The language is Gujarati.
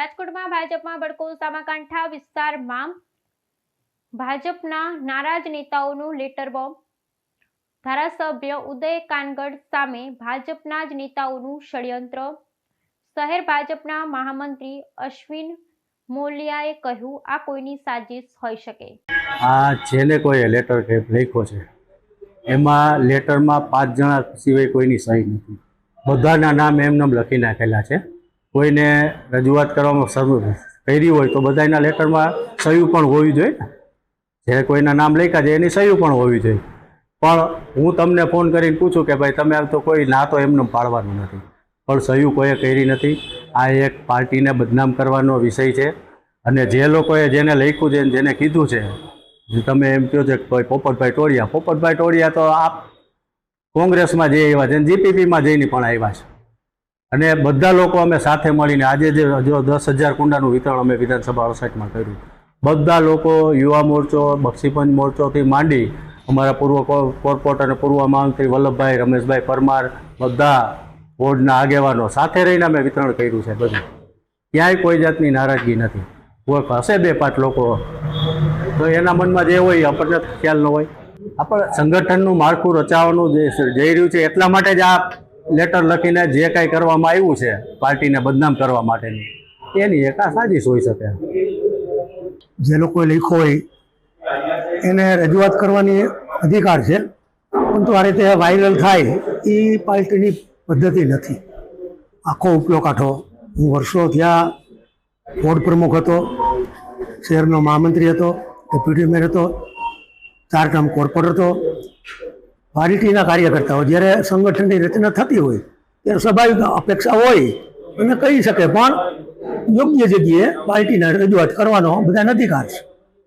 રાજકોટમાં ભાજપમાં બળકો સામાકાંઠા વિસ્તારમાં ભાજપના નારાજ નેતાઓનું લેટર બોમ્બ. ધારાસભ્ય ઉદય કાનગડ સામે ભાજપના જ નેતાઓનું ષડયંત્ર. શહેર ભાજપના મહામંત્રી અશ્વિન મોલિયાએ કહ્યું, આ કોઈની સાજિશ હોઈ શકે. આ જેને કોઈ લેટર લખ્યો છે, એમાં લેટરમાં પાંચ જણા સિવાય કોઈની સહી નથી. બધાના નામ એમને લખી નાખેલા છે. કોઈને રજૂઆત કરવામાં કરી હોય તો બધાના લેટરમાં સહી પણ હોવી જોઈએ. ને જે કોઈના નામ લખ્યા છે એની સહી પણ હોવી જોઈએ. પણ હું તમને ફોન કરીને પૂછું કે ભાઈ તમે તો કોઈ ના તો એમને પાડવાનું નથી. પણ સહી કોઈએ કરી નથી. આ એક પાર્ટીને બદનામ કરવાનો વિષય છે. અને જે લોકોએ જેને લખ્યું છે જેને કીધું છે તમે એમ કહો છો કે ભાઈ પોપટભાઈ ટોળિયા પોપટભાઈ ટોળિયા તો આપ કોંગ્રેસમાં જઈ આવ્યા છે જીપીપીમાં જઈને પણ આવ્યા છે. અને બધા લોકો અમે સાથે મળીને આજે જે જો દસ હજાર કુંડાનું વિતરણ અમે વિધાનસભા અડસઠમાં કર્યું. બધા લોકો યુવા મોરચો, બક્ષીપંચ મોરચોથી માંડી અમારા પૂર્વ કો- કોર્પોરેટર અને પૂર્વ મહામંત્રી વલ્લભભાઈ, રમેશભાઈ પરમાર બધા બોર્ડના આગેવાનો સાથે રહીને અમે વિતરણ કર્યું છે બધું. ક્યાંય કોઈ જાતની નારાજગી નથી. કોઈ હશે બે પાંચ લોકો. તો એના મનમાં જે હોય આપણને ખ્યાલ ન હોય. આપણે સંગઠનનું માળખું રચાવવાનું જે જઈ રહ્યું છે એટલા માટે જ આ લેટર લખીને જે કાંઈ કરવામાં આવ્યું છે, પાર્ટીને બદનામ કરવા માટેની, એની એક આ હોઈ શકે. જે લોકોએ લખ્યો હોય, એને રજૂઆત કરવાની અધિકાર છે, પરંતુ આ રીતે વાયરલ થાય, એ પાર્ટીની પદ્ધતિ નથી. આખો ઉપયોગ કાઢો હું વર્ષો ત્યાં વોર્ડ પ્રમુખ હતો, શહેરનો મહામંત્રી હતો ડેપ્યુટી મેયર હતો ચાર ટર્મ કોર્પોરેટર હતો પાર્ટીના કાર્યકર્તાઓ જ્યારે સંગઠનની રચના થતી હોય, ત્યારે સ્વાભાવિક અપેક્ષા હોય અને કહી શકે, પણ યોગ્ય જગ્યાએ પાર્ટીના રજૂઆત કરવાનો બધાને અધિકાર છે.